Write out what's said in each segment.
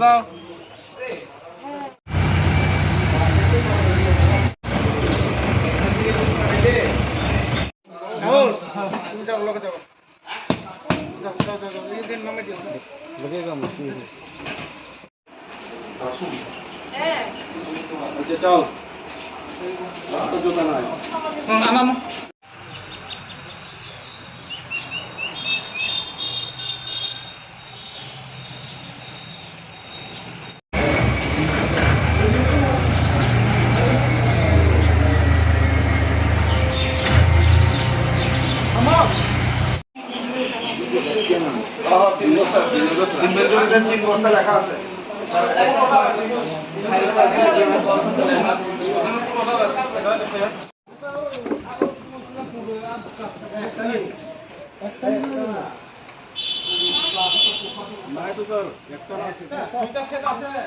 যাও लगेगा मशीन चल तो जो है দেখা যাও তুমি যাও লগে যাও যাও যাও যাও এই দিন নামে দিও লগে যাও চল জুতা নাই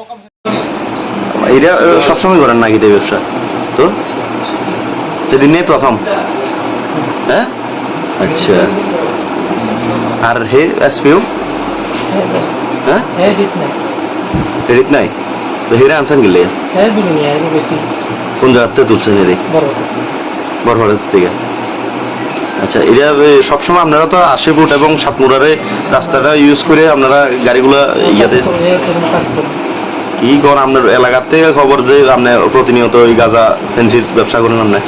আনাম এটা সবসময় করেন নাকি ব্যবসা? তো? সেদিন নেই প্রথম? হ্যাঁ? আচ্ছা। আর হে এসপিও? হ্যাঁ? হ্যাঁ দিত না এদিক নাই? তো হেরে আনছেন গেলে? দিলি আর বেশি। কোন জায়গাতে তুলছেন হেরে? বড়। থেকে। আচ্ছা এটা সবসময় আপনারা তো আশিপুট এবং সাতমুরারে রাস্তাটা ইউজ করে আপনারা গাড়িগুলা ইয়াতে কি কোন আপনার এলাকার থেকে খবর যে আপনি প্রতিনিয়ত ওই গাঁজা ফেন্সির ব্যবসা করেন আপনি?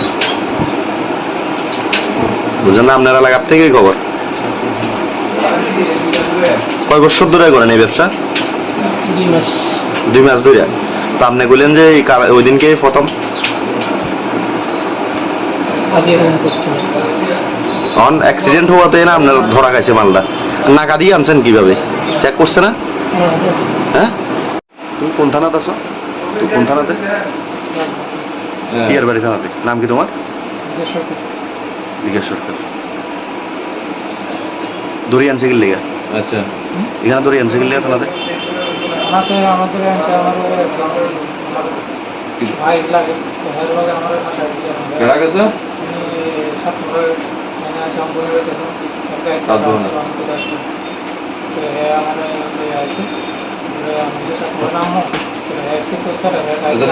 বুঝলেন না আপনার এলাকার থেকেই খবর? কয় বছর ধরে করেন এই ব্যবসা? দুই মাস। ধরে? তো আপনি বললেন যে ওই দিনকে প্রথম। অন অ্যাক্সিডেন্ট হওয়াতে না আপনার ধরা গেছে মালটা। নাকা দিয়ে আনছেন কীভাবে? চেক করছে না? হ্যাঁ, হ্যাঁ তুমি কোন থানাতে আছো? তুই কোন থানাতে? পিয়ার বাড়ি থানাতে। নাম কি তোমার? বিকাশ সরকার। দড়ি আনছে লেগা। আচ্ছা। এখানে দড়ি আনছে লেগা থানাতে আমাদের আমাদের একটা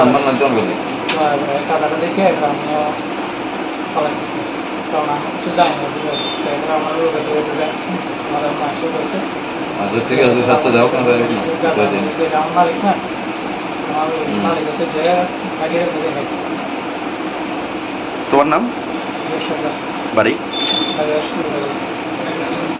আমার নাম জন দেখে আমার আচ্ছা ঠিক আছে সাতশো দেওয়া কেন তাই না তাই দিন আমার মালিক না আমার মালিক আছে যে আগে তোমার নাম? বাড়ি?